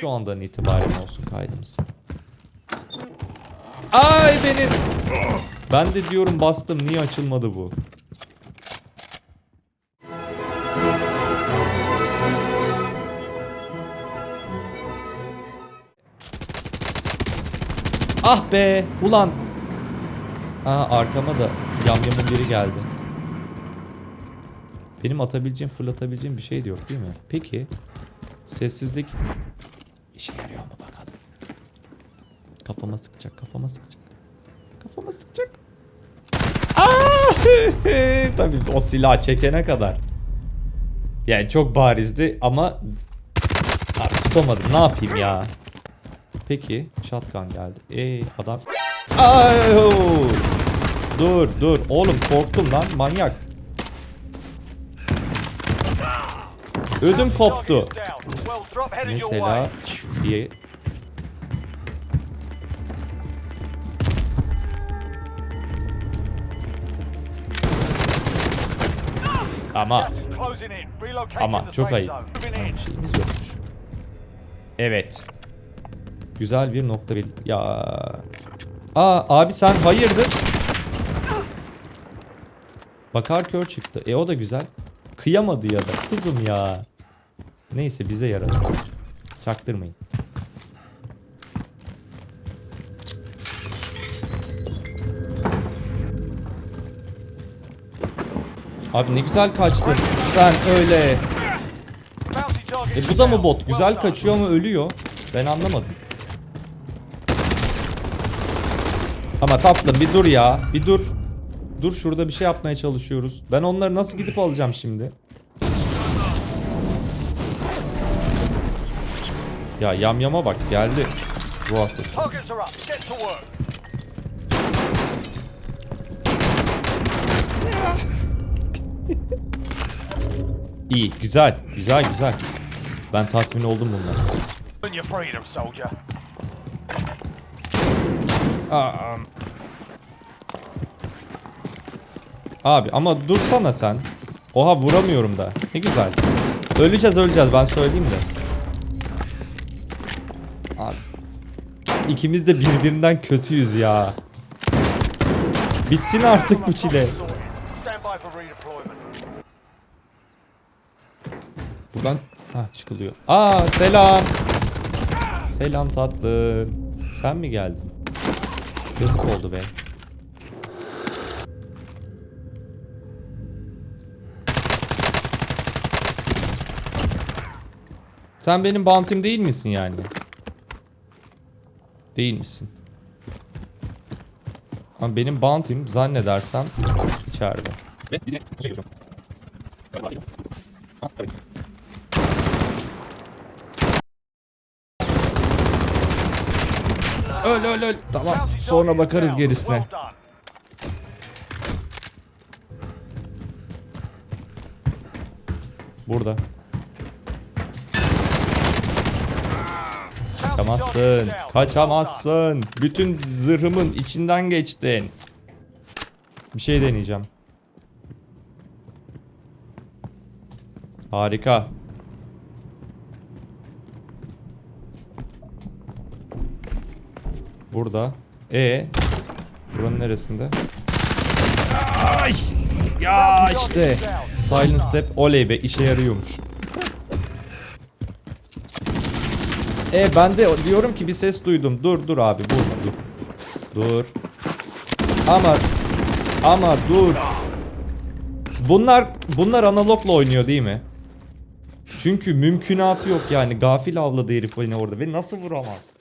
Şu andan itibaren olsun kaydımız. Ay benim. Ben de diyorum bastım niye açılmadı bu? Ah be ulan. Aa arkama da yamyamın biri geldi. Benim atabileceğim fırlatabileceğim bir şey de yok değil mi? Peki. Sessizlik Kafama sıkacak kafama sıkacak. Kafama sıkacak. Aa! Tabii o silah çekene kadar. Yani çok barizdi ama Abi tutamadım ne yapayım ya. Peki shotgun geldi. Ey adam. Ay! Dur dur oğlum korktum lan manyak. Ödüm koptu. Mesela bir ama ama çok ayıp. Bir şeyimiz yokmuş. Evet. Güzel bir nokta bir. Ya. Aa abi sen hayırdır? Bakar kör çıktı. E o da güzel. Kıyamadı ya da. Kuzum ya. Neyse bize yaradı. Çaktırmayın. Abi ne güzel kaçtın. Sen öyle. E bu da mı bot? Güzel kaçıyor ama ölüyor. Ben anlamadım. Ama tatlım bir dur ya. Bir dur. Dur şurada bir şey yapmaya çalışıyoruz. Ben onları nasıl gidip alacağım şimdi? Ya yamyama bak geldi. Bu asası. İyi güzel. Güzel güzel. Ben tatmin oldum soldier. Abi ama dursana sen. Oha vuramıyorum da. Ne güzel. Öleceğiz öleceğiz ben söyleyeyim de. Abi. İkimiz de birbirinden kötüyüz ya. Bitsin artık bu çile. Buradan ha çıkılıyor. Aa selam. Selam tatlım. Sen mi geldin? Yazık oldu be. Sen benim bantim değil misin yani? Değil misin? Ama benim bantim zannedersem içeride. Ve bize Öl öl öl. Tamam. Sonra bakarız gerisine. Burada. Kaçamazsın. Kaçamazsın. Bütün zırhımın içinden geçtin. Bir şey deneyeceğim. Harika. Burada. E Buranın neresinde? Ay! Ya işte. Silent Step oley be işe yarıyormuş. E ben de diyorum ki bir ses duydum. Dur dur abi vurma dur. Dur. Ama ama dur. Bunlar bunlar analogla oynuyor değil mi? Çünkü mümkünatı yok yani. Gafil avladı herif beni orada ve nasıl vuramaz?